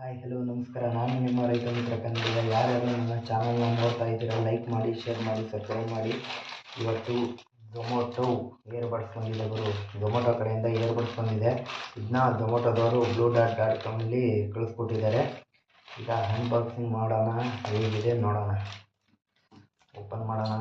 Hi, hello, ನಮಸ್ಕಾರ. ನಾನು ನಿಮ್ಮ ರೈತ ಮಿತ್ರ ಕನ್ನಡಿಗ. ಯಾರ್ಯಾರು ನನ್ನ ಚಾನಲ್ನ ನೋಡ್ತಾ ಇದ್ದೀರಾ ಲೈಕ್ ಮಾಡಿ ಶೇರ್ ಮಾಡಿ ಸಬ್ಸ್ಕ್ರೈಬ್ ಮಾಡಿ. ಇವತ್ತು ಝೊಮೊಟೊ ಏರ್ ಬಡ್ಸ್ ಬಂದಿದೆ ಗುರು. ಝೊಮೊಟೊ ಕಡೆಯಿಂದ ಏರ್ ಬಡ್ಸ್ ಬಂದಿದೆ. ಇದನ್ನ ಝೊಮೊಟೊದವರು ಬ್ಲೂ ಡಾಟ್ ಡಾಟ್ ಕಾಮಲ್ಲಿ ಕಳಿಸ್ಕೊಟ್ಟಿದ್ದಾರೆ. ಈಗ ಅನ್ಬಾಕ್ಸಿಂಗ್ ಮಾಡೋಣ. ಹೇಗಿದೆ ನೋಡೋಣ. ಓಪನ್ ಮಾಡೋಣ.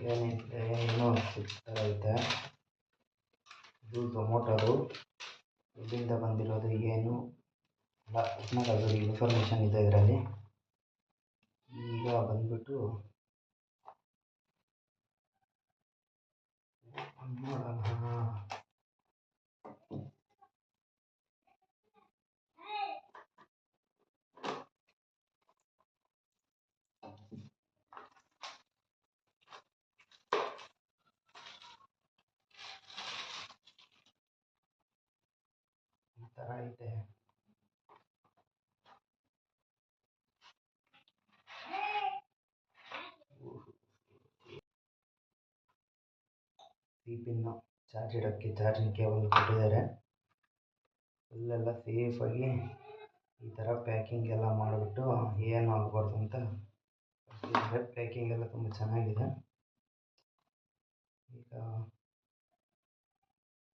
ಏನಿದೆ ಏನೋ ಥರ ಐತೆ ಇದು. ಟೊಮೊಟೊದು ಎಲ್ಲಿಂದ ಬಂದಿರೋದು ಏನು ಎಲ್ಲ ಒಟ್ನಾಗಿ ಇನ್ಫಾರ್ಮೇಷನ್ ಇದೆ ಇದರಲ್ಲಿ. ಈಗ ಬಂದ್ಬಿಟ್ಟು ನೋಡೋಣ. ಈ ಇದೆ ಪಿನ್ ಚಾರ್ಜ್ ಇಡೋಕ್ಕೆ ಚಾರ್ಜಿಂಗ್ ಕೇಬಲ್ ಕೊಟ್ಟಿದ್ದಾರೆ. ಫುಲ್ಲೆಲ್ಲ ಸೇಫಾಗಿ ಈ ಥರ ಪ್ಯಾಕಿಂಗ್ ಎಲ್ಲ ಮಾಡಿಬಿಟ್ಟು ಏನು ಆಗಬಾರ್ದು ಅಂತ ಪ್ಯಾಕಿಂಗ್ ಎಲ್ಲ ತುಂಬ ಚೆನ್ನಾಗಿದೆ. ಈಗ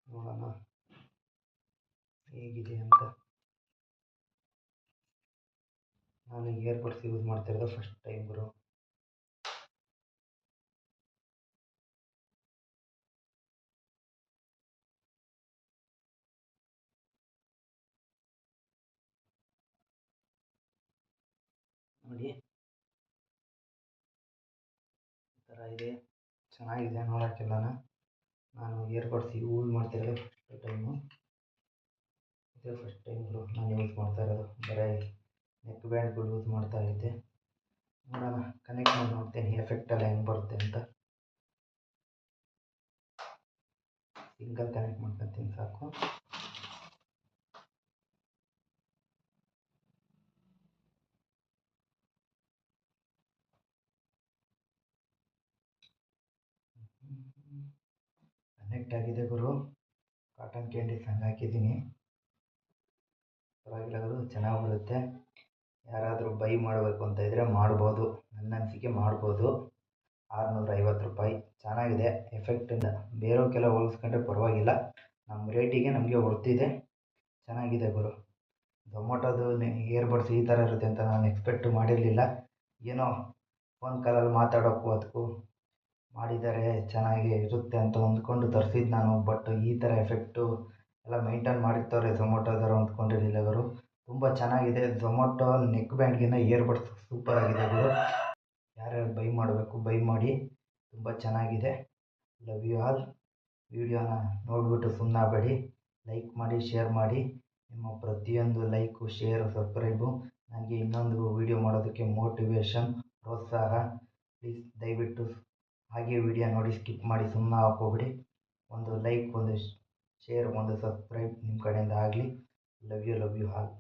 ನೋಡೋಣ ಹೇಗಿದೆ ಅಂತ ನಾನು ಇಯರ್ಬಡ್ಸ್ ಯೂಸ್ ಮಾಡ್ತಿರೋದು ಫಸ್ಟ್ ಟೈಮ್ ಗುರು ನೋಡಿ. ಇದೆ. ಚೆನ್ನಾಗಿದೆ ನೋಡೋಕ್ಕೆಲ್ಲ ನಾನು ಇಯರ್ಬಡ್ಸ್ ಯೂಸ್ ಮಾಡ್ತಿರೋದು ಫಸ್ಟ್ ಟೈಮು ಇದೇ ಫಸ್ಟ್ ಟೈಮ್ ಗುರು ನಾನು ಯೂಸ್ ಮಾಡ್ತಾ ಇರೋದು. ಬರೀ ನೆಕ್ ಬ್ಯಾಂಡ್ಗಳು ಯೂಸ್ ಮಾಡ್ತಾ ಇದ್ದೆ. ನೋಡೋಣ ಕನೆಕ್ಟ್ ಮಾಡಿ ನೋಡ್ತೇನೆ ಎಫೆಕ್ಟ್ ಎಲ್ಲ ಹೆಂಗೆ ಬರುತ್ತೆ ಅಂತ. ಸಿಂಗಲ್ ಕನೆಕ್ಟ್ ಮಾಡ್ಕೊತೀನಿ ಸಾಕು. ಕನೆಕ್ಟ್ ಆಗಿದೆ ಗುರು. ಕಾಟನ್ ಕ್ಯಾಂಡಿ ಸಂಗ್ ಹಾಕಿದ್ದೀನಿ. ಪರವಾಗಿಲ್ಲ ಚೆನ್ನಾಗಿ ಬರುತ್ತೆ ಯಾರಾದರೂ ಬೈ ಮಾಡಬೇಕು ಅಂತ ಇದ್ದರೆ ಮಾಡ್ಬೋದು. ನನ್ನ ಅನಿಸಿಕೆ ಮಾಡ್ಬೋದು. ಆರುನೂರ ಐವತ್ತು ರೂಪಾಯಿ. ಚೆನ್ನಾಗಿದೆ. ಎಫೆಕ್ಟಿಂದ ಬೇರೆಯವಕ್ಕೆಲ್ಲ ಹೋಲಿಸ್ಕೊಂಡ್ರೆ ಪರವಾಗಿಲ್ಲ. ನಮ್ಮ ರೇಟಿಗೆ ನಮಗೆ ವರ್ತಿದೆ ಚೆನ್ನಾಗಿದೆ ಗುರು. ಝೊಮೊಟೊದು ಏರ್ಬಡ್ಸ್ ಈ ಥರ ಇರುತ್ತೆ ಅಂತ ನಾನು ಎಕ್ಸ್ಪೆಕ್ಟ್ ಮಾಡಿರಲಿಲ್ಲ. ಏನೋ ಫೋನ್ ಕಾಲಲ್ಲಿ ಮಾತಾಡೋಕ್ಕೂ ಅದಕ್ಕೂ ಮಾಡಿದ್ದಾರೆ ಚೆನ್ನಾಗಿ ಇರುತ್ತೆ ಅಂತ ಅಂದ್ಕೊಂಡು ತರಿಸಿದ್ದು ನಾನು. ಬಟ್ ಈ ಥರ ಎಫೆಕ್ಟು ಎಲ್ಲ ಮೈಂಟೈನ್ ಮಾಡಿರ್ತಾರೆ ಝೊಮೊಟೊದವರು ಅಂದ್ಕೊಂಡಿರಲಿಲ್ಲ ಅವರು ತುಂಬ ಚೆನ್ನಾಗಿದೆ. ಝೊಮೊಟೊ ನೆಕ್ ಬ್ಯಾಂಡ್ಗಿಂತ ಇಯರ್ಬಡ್ಸ್ ಸೂಪರ್ ಆಗಿದೆ ಗುರು. ಯಾರ್ಯಾರು ಬೈ ಮಾಡಬೇಕು ಬೈ ಮಾಡಿ. ತುಂಬ ಚೆನ್ನಾಗಿದೆ. ಲವ್ ಯು ಆಲ್ ವಿಡಿಯೋನ ನೋಡಿಬಿಟ್ಟು ಸುಮ್ಮನಾಗಬೇಡಿ ಲೈಕ್ ಮಾಡಿ ಶೇರ್ ಮಾಡಿ. ನಿಮ್ಮ ಪ್ರತಿಯೊಂದು ಲೈಕು ಶೇರು ಸಬ್ಸ್ಕ್ರೈಬು ನನಗೆ ಇನ್ನೊಂದು ವಿಡಿಯೋ ಮಾಡೋದಕ್ಕೆ ಮೋಟಿವೇಶನ್ ಪ್ರೋತ್ಸಾಹ. ಪ್ಲೀಸ್ ದಯವಿಟ್ಟು ಹಾಗೆ ವಿಡಿಯೋ ನೋಡಿ ಸ್ಕಿಪ್ ಮಾಡಿ ಸುಮ್ಮನೆ ಹಾಕೋಬಿಡಿ ಒಂದು ಲೈಕ್ ಒಂದು ಶೇರ್ ಒಂದು ಸಬ್ಸ್ಕ್ರೈಬ್ ನಿಮ್ಮ ಕಡೆಯಿಂದ ಆಗಲಿ. Love you love you all